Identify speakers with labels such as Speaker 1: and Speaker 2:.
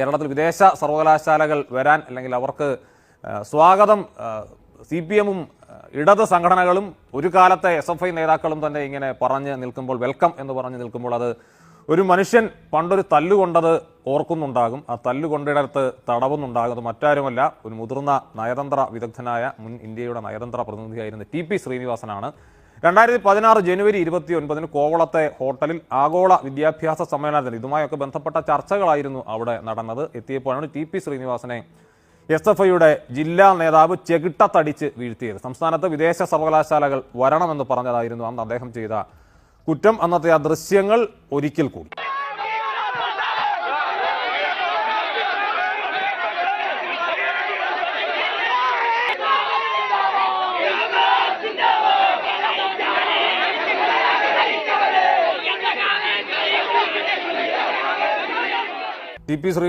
Speaker 1: കേരളത്തിൽ വിദേശ സർവകലാശാലകൾ വരാൻ അല്ലെങ്കിൽ അവർക്ക് സ്വാഗതം സി പി എമ്മും ഇടത് സംഘടനകളും ഒരു കാലത്തെ എസ് എഫ് ഐ നേതാക്കളും തന്നെ ഇങ്ങനെ പറഞ്ഞ് നിൽക്കുമ്പോൾ വെൽക്കം എന്ന് പറഞ്ഞ് നിൽക്കുമ്പോൾ അത് ഒരു മനുഷ്യൻ പണ്ടൊരു തല്ലുകൊണ്ടത് ഓർക്കുന്നുണ്ടാകും. ആ തല്ലുകൊണ്ടിടത്ത് തടവുന്നുണ്ടാകും അത് മറ്റാരുമല്ല ഒരു മുതിർന്ന നയതന്ത്ര വിദഗ്ധനായ മുൻ ഇന്ത്യയുടെ നയതന്ത്ര പ്രതിനിധിയായിരുന്ന ടി പി ശ്രീനിവാസനാണ്. രണ്ടായിരത്തി പതിനാറ് ജനുവരി ഇരുപത്തി ഒൻപതിന് കോവളത്തെ ഹോട്ടലിൽ ആഗോള വിദ്യാഭ്യാസ സമ്മേളനത്തിൽ ഇതുമായൊക്കെ ബന്ധപ്പെട്ട ചർച്ചകളായിരുന്നു അവിടെ നടന്നത്. എത്തിയപ്പോഴാണ് ടി പി ശ്രീനിവാസനെ എസ് എഫ് ഐയുടെ ജില്ലാ നേതാവ് ചെകിട്ടത്തടിച്ച് വീഴ്ത്തിയത്. സംസ്ഥാനത്ത് വിദേശ സർവകലാശാലകൾ വരണമെന്ന് പറഞ്ഞതായിരുന്നു അന്ന് അദ്ദേഹം ചെയ്ത കുറ്റം. അന്നത്തെ ആ ദൃശ്യങ്ങൾ ഒരിക്കൽ കൂടി. T P Shri